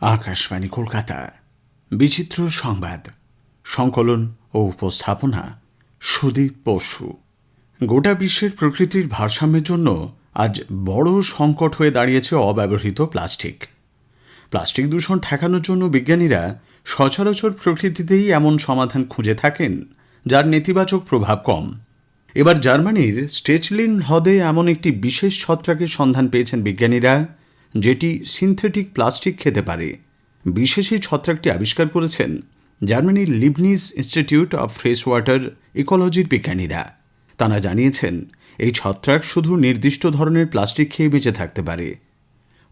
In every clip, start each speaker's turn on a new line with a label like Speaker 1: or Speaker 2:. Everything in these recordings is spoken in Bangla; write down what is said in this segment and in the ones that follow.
Speaker 1: আকাশবাণী কলকাতা। বিচিত্র সংবাদ, সংকলন ও উপস্থাপনা, সুদীপ বসু। গোটা বিশ্বের প্রকৃতির ভারসাম্যের জন্য আজ বড় সংকট হয়ে দাঁড়িয়েছে অব্যবহৃত প্লাস্টিক। প্লাস্টিক দূষণ ঠেকানোর জন্য বিজ্ঞানীরা সচরাচর প্রকৃতিতেই এমন সমাধান খুঁজে থাকেন, যার নেতিবাচক প্রভাব কম। এবার জার্মানির স্টেচলিন হ্রদে এমন একটি বিশেষ ছত্রাকের সন্ধান পেয়েছেন বিজ্ঞানীরা। যেটি সিনথেটিক প্লাস্টিক খেতে পারে। বিশেষ এই ছত্রাকটি আবিষ্কার করেছেন জার্মানির Leibniz Institute of Fresh Water ইকোলজির বিজ্ঞানীরা। তারা জানিয়েছেন, এই ছত্রাক শুধু নির্দিষ্ট ধরনের প্লাস্টিক খেয়ে বেঁচে থাকতে পারে।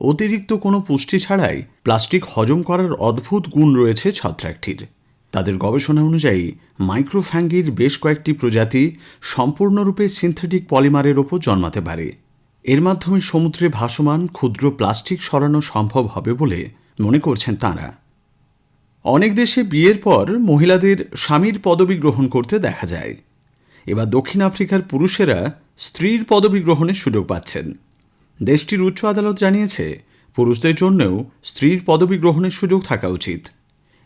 Speaker 1: অতিরিক্ত কোনো পুষ্টি ছাড়াই প্লাস্টিক হজম করার অদ্ভুত গুণ রয়েছে ছত্রাকটির। তাদের গবেষণা অনুযায়ী মাইক্রোফ্যাঙ্গির বেশ কয়েকটি প্রজাতি সম্পূর্ণরূপে সিনথেটিক পলিমারের ওপর জন্মাতে পারে। এর মাধ্যমে সমুদ্রে ভাসমান ক্ষুদ্র প্লাস্টিক সরানো সম্ভব হবে বলে মনে করছেন তাঁরা। অনেক দেশে বিয়ের পর মহিলাদের স্বামীর পদবি গ্রহণ করতে দেখা যায়। এবার দক্ষিণ আফ্রিকার পুরুষেরা স্ত্রীর পদবি গ্রহণের সুযোগ পাচ্ছেন। দেশটির উচ্চ আদালত জানিয়েছে, পুরুষদের জন্যও স্ত্রীর পদবি গ্রহণের সুযোগ থাকা উচিত।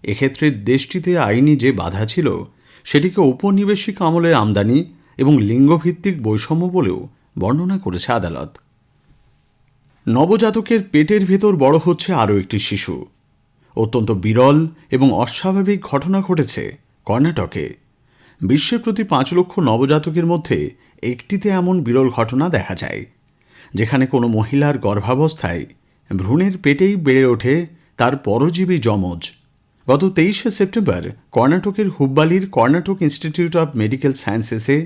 Speaker 1: এক্ষেত্রে দেশটিতে আইনি যে বাধা ছিল, সেটিকে উপনিবেশিক আমলের আমদানি এবং লিঙ্গভিত্তিক বৈষম্য বলেও বর্ণনা করেছে আদালত। নবজাতকের পেটের ভেতর বড় হচ্ছে আরও একটি শিশু। অত্যন্ত বিরল এবং অস্বাভাবিক ঘটনা ঘটেছে কর্ণাটকে। বিশ্বের প্রতি পাঁচ লক্ষ নবজাতকের মধ্যে একটিতে এমন বিরল ঘটনা দেখা যায়, যেখানে কোনো মহিলার গর্ভাবস্থায় ভ্রূণের পেটেই বেড়ে ওঠে তার পরজীবী যমজ। গত তেইশে সেপ্টেম্বর কর্ণাটকের হুব্বালির কর্ণাটক ইনস্টিটিউট অব মেডিকেল সায়েন্সেসে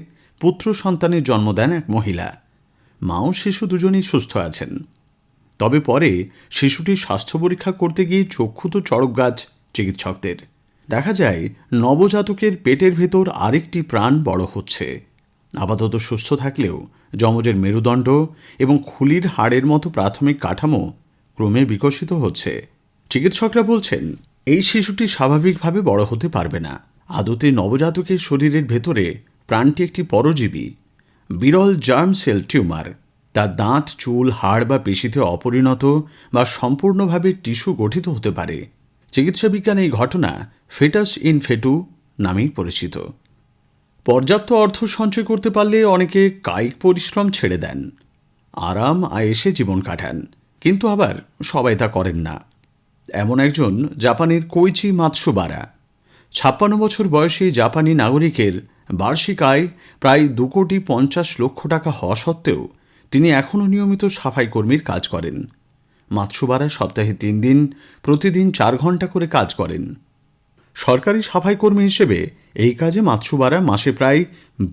Speaker 1: পুত্র সন্তানের জন্ম দেন এক মহিলা। মাও শিশু দুজনেই সুস্থ আছেন। তবে পরে শিশুটির স্বাস্থ্য পরীক্ষা করতে গিয়ে চক্ষু তো চড়ক গাছ চিকিৎসকদের। দেখা যায়, নবজাতকের পেটের ভেতর আরেকটি প্রাণ বড় হচ্ছে। আপাতত সুস্থ থাকলেও যমজের মেরুদণ্ড এবং খুলির হাড়ের মতো প্রাথমিক কাঠামো ক্রমে বিকশিত হচ্ছে। চিকিৎসকরা বলছেন, এই শিশুটি স্বাভাবিকভাবে বড় হতে পারবে না। আদতে নবজাতকের শরীরের ভেতরে প্রাণটি একটি পরজীবী বিরল জার্ম সেল টিউমার তার দাঁত, চুল, হাড় বা পেশিতে অপরিণত বা সম্পূর্ণভাবে টিস্যু গঠিত হতে পারে। চিকিৎসা বিজ্ঞানে এই ঘটনা ফেটাস ইন ফেটু নামেই পরিচিত। পর্যাপ্ত অর্থ সঞ্চয় করতে পারলে অনেকে কায়িক পরিশ্রম ছেড়ে দেন। আরাম আয়েসে জীবন কাটান। কিন্তু আবার সবাই তা করেন না। এমন একজন জাপানের কৈচি মাতসুবারা। ছাপ্পান্ন বছর বয়সী জাপানি নাগরিকের বার্ষিক আয় প্রায় দু কোটি পঞ্চাশ লক্ষ টাকা হওয়া সত্ত্বেও তিনি এখনও নিয়মিত সাফাই কর্মীর কাজ করেন। মাতসুবারা সপ্তাহে তিন দিন, প্রতিদিন চার ঘণ্টা করে কাজ করেন। সরকারি সাফাই কর্মী হিসেবে এই কাজে মাতসুবারা মাসে প্রায়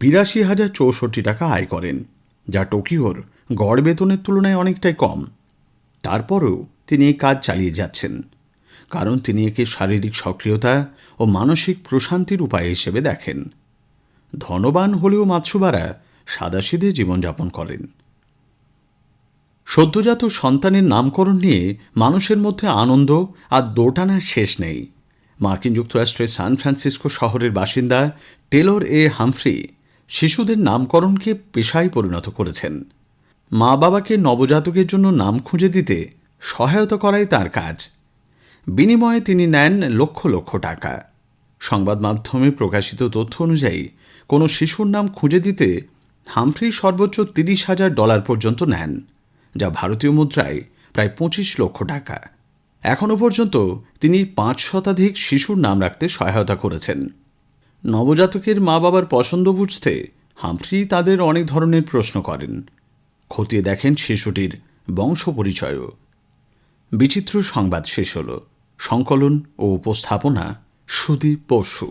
Speaker 1: বিরাশি হাজার চৌষট্টি টাকা আয় করেন, যা টোকিওর গড় বেতনের তুলনায় অনেকটাই কম। তারপরেও তিনি এই কাজ চালিয়ে যাচ্ছেন, কারণ তিনি একে শারীরিক সক্রিয়তা ও মানসিক প্রশান্তির উপায় হিসেবে দেখেন। ধনবান হলেও মাতসুবারা সাদাসিধে জীবনযাপন করেন। সদ্যজাত সন্তানের নামকরণ নিয়ে মানুষের মধ্যে আনন্দ আর দোটানার শেষ নেই। মার্কিন যুক্তরাষ্ট্রের সান ফ্রান্সিসকো শহরের বাসিন্দা টেলর এ হামফ্রি শিশুদের নামকরণকে পেশায় পরিণত করেছেন। মা বাবাকে নবজাতকের জন্য নাম খুঁজে দিতে সহায়তা করাই তার কাজ। বিনিময়ে তিনি নেন লক্ষ লক্ষ টাকা। সংবাদ মাধ্যমে প্রকাশিত তথ্য অনুযায়ী, কোনো শিশুর নাম খুঁজে দিতে হামফ্রি সর্বোচ্চ তিরিশ হাজার ডলার পর্যন্ত নেন, যা ভারতীয় মুদ্রায় প্রায় পঁচিশ লক্ষ টাকা। এখনও পর্যন্ত তিনি পাঁচ শতাধিক শিশুর নাম রাখতে সহায়তা করেছেন। নবজাতকের মা বাবার পছন্দ বুঝতে হামফ্রি তাদের অনেক ধরনের প্রশ্ন করেন। খতিয়ে দেখেন শিশুটির বংশ পরিচয়ও। বিচিত্র সংবাদ শেষ হল। সংকলন ও উপস্থাপনা সুদীপ পশু